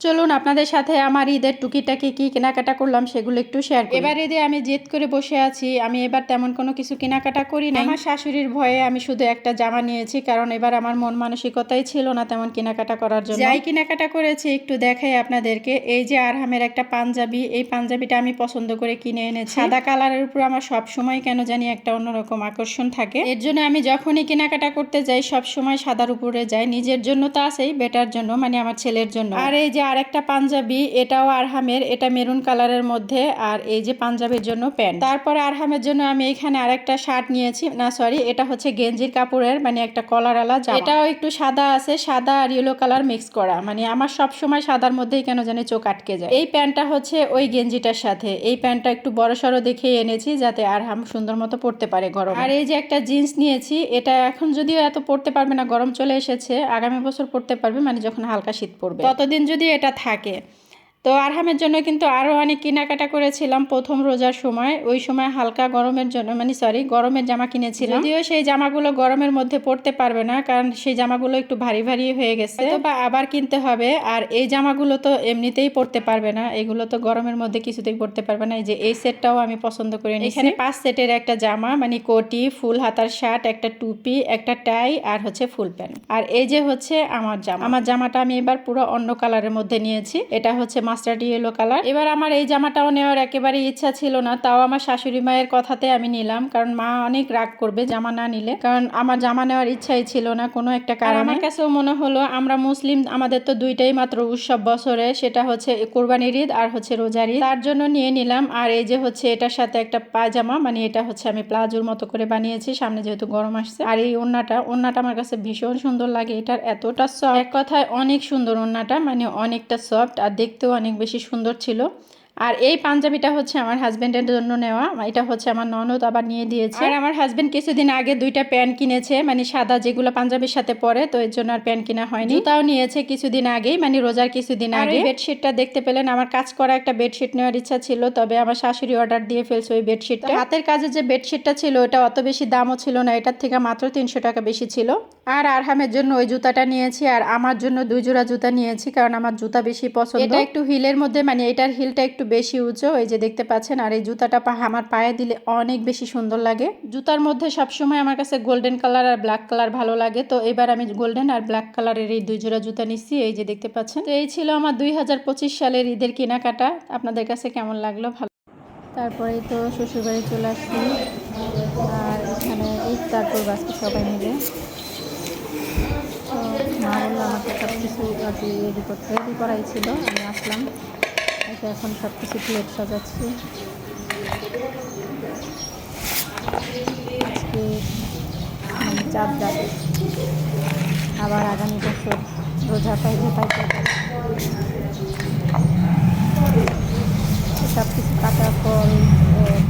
চলুন আপনাদের সাথে আমার ঈদের টুকিটাকি কি কেনাকাটা করলাম সেগুলো একটু শেয়ার করি। এবার ঈদে আমি জেদ করে বসে আছি আমি এবার তেমন কোনো কিছু কেনাকাটা করি না আমার শাশুড়ির ভয়ে আমি শুধু একটা জামা নিয়েছি কারণ এবার আমার মন মানসিকতাই ছিল না তেমন কেনাকাটা করার জন্য। যাই কেনাকাটা করেছি একটু দেখাই আপনাদেরকে। এই যে আরহামের একটা পাঞ্জাবি এই পাঞ্জাবিটা আমি পছন্দ করে কিনে এনেছি। সাদা কালারের উপর আমার সব সময় কেন জানি একটা অন্যরকম আকর্ষণ থাকে। এর জন্য আমি যখনই কেনাকাটা করতে যাই সব সময় সাদার উপরে যাই। নিজের জন্য তো আছেই বেটার জন্য মানে আমার ছেলের জন্য। আর এই যে আরেকটা পাঞ্জাবি, এটাও আরহামের, এটা মেরুন কালারের মধ্যে, আর এই যে পাঞ্জাবির জন্য প্যান্ট। তারপরে আরহামের জন্য আমি এখানে আরেকটা শার্ট নিয়েছি, না সরি এটা হচ্ছে গেঞ্জির কাপড়ের মানে একটা কলারওয়ালা জামা। এটাও একটু সাদা আছে, সাদা আর ইয়েলো কালার মিক্স করা মানে আমার সব সময় সাদার মধ্যেই কেন জানি চোখ আটকে যায়। এই প্যান্টটা হচ্ছে ওই গেঞ্জিটার সাথে, এই প্যান্টটা একটু বড় সড়ো দেখে এনেছি, যাতে আরহাম সুন্দর মতো পড়তে পারে গরম। আর এই যে একটা জিন্স নিয়েছি, এটা এখন যদিও এত পড়তে পারবে না, গরম চলে এসেছে, আগামী বছর পড়তে পারবে মানে যখন হালকা শীত পড়বে। ততদিন যদি এটা থাকে। তো আরহামের জন্য কিন্তু আরও অনেক কেনাকাটা করেছিলাম প্রথম রোজার সময়। ওই সময় হালকা গরমের জন্য মানে সরি গরমের জামা কিনেছিলাম। যদিও সেই জামাগুলো গরমের মধ্যে পরতে পারবে না কারণ সেই জামাগুলো একটু ভারী ভারী হয়ে গেছে। বা আবার কিনতে হবে আর এই জামাগুলো তো এমনিতেই পরতে পারবে না। এগুলো তো গরমের মধ্যে কিছুতেই পরতে পারবে না। এই যে এই সেটটাও আমি পছন্দ করি এখানে পাঁচ সেটের একটা জামা মানে কোটি ফুল হাতার শার্ট একটা টুপি একটা টাই আর হচ্ছে ফুল প্যান্ট। আর এই যে হচ্ছে আমার জামা। আমার জামাটা আমি এবার পুরো অন্য কালারের মধ্যে নিয়েছি। এটা হচ্ছে মাস্টার্ড ইয়েলো কালার। এবার আমার এই জামাটাও নেওয়ার একেবারে ইচ্ছা ছিল না তাও আমার শাশুড়ি মায়ের কথাতে আমি নিলাম কারণ মা অনেক রাগ করবে জামা না নিলে। কারণ আমার জামা নেওয়ার ইচ্ছাই ছিল না কোনো একটা কারণ। আমার কাছেও মনে হলো আমরা মুসলিম আমাদের তো দুইটাই মাত্র উৎসব বছরে সেটা হচ্ছে কোরবানির ঈদ আর হচ্ছে রোজার ঈদ। তার জন্য নিয়ে নিলাম আর এই যে হচ্ছে এটার সাথে একটা পায়জামা মানে এটা হচ্ছে আমি প্লাজোর মতো করে বানিয়েছি সামনে যেহেতু গরম আসছে। আর এই ওন্নাটা ওন্নাটা আমার কাছে ভীষণ সুন্দর লাগে এটার এতটা সফট এক কথায় অনেক সুন্দর ওন্নাটা মানে অনেকটা সফট আর দেখতেও অনেক বেশি সুন্দর ছিল। আর এই পাঞ্জাবিটা হচ্ছে আমার হাজব্যান্ডের জন্য নেওয়া। এটা হচ্ছে আমার ননদ আবার নিয়ে দিয়েছে। আর আমার হাজব্যান্ড কিছুদিন আগে দুইটা প্যান্ট কিনেছে মানে সাদা যেগুলো পাঞ্জাবির সাথে পরে তো এর জন্য আর প্যান্ট কিনা হয়নি। তাও নিয়েছে কিছুদিন আগেই মানে রোজার কিছুদিন আগে। বেডশিটটা দেখতে পেলেন আমার কাজ করা একটা বেডশিট নেওয়ার ইচ্ছা ছিল তবে আমার শাশুড়ি অর্ডার দিয়ে ফেলছে ওই বেডশিটটা হাতের কাজে যে বেডশিটটা ছিল ওটা অত বেশি দামও ছিল না এটার থেকে মাত্র তিনশো টাকা বেশি ছিল। আর আরহামের জন্য ওই জুতাটা নিয়েছি আর আমার জন্য দুই জোড়া জুতা নিয়েছি কারণ আমার জুতা বেশি পছন্দ। এটা একটু হিলের মধ্যে মানে এটার হিলটা একটু বেশি উঁচু এই যে দেখতে পাচ্ছেন, আর এই জুতাটা আমার পায়ে দিলে অনেক বেশি সুন্দর লাগে। জুতার মধ্যে সবসময় আমার কাছে গোল্ডেন কালার আর ব্ল্যাক কালার ভালো লাগে। তো এবার আমি গোল্ডেন আর ব্ল্যাক কালারের এই দুই জোড়া জুতা নিচ্ছি, এই যে দেখতে পাচ্ছেন। তো এই ছিল আমার দুই হাজার পঁচিশ সালের ঈদের কেনাকাটা। আপনাদের কাছে কেমন লাগল? ভালো তারপরেই তো শ্বশুরবাড়ি চলে আসছি। আর এখানে ইফতার করব আজকে সবাই মিলে। তো মা আমাকে সব কিছু রেডি করতে রেডি করাই ছিল। আমি আসলাম। এসে এখন সব কিছু প্লেট সাজাচ্ছি। চাপ যাবে আবার আগামী বছর রোজা পাইলে পাইতে সব কিছু কাটার ফল এই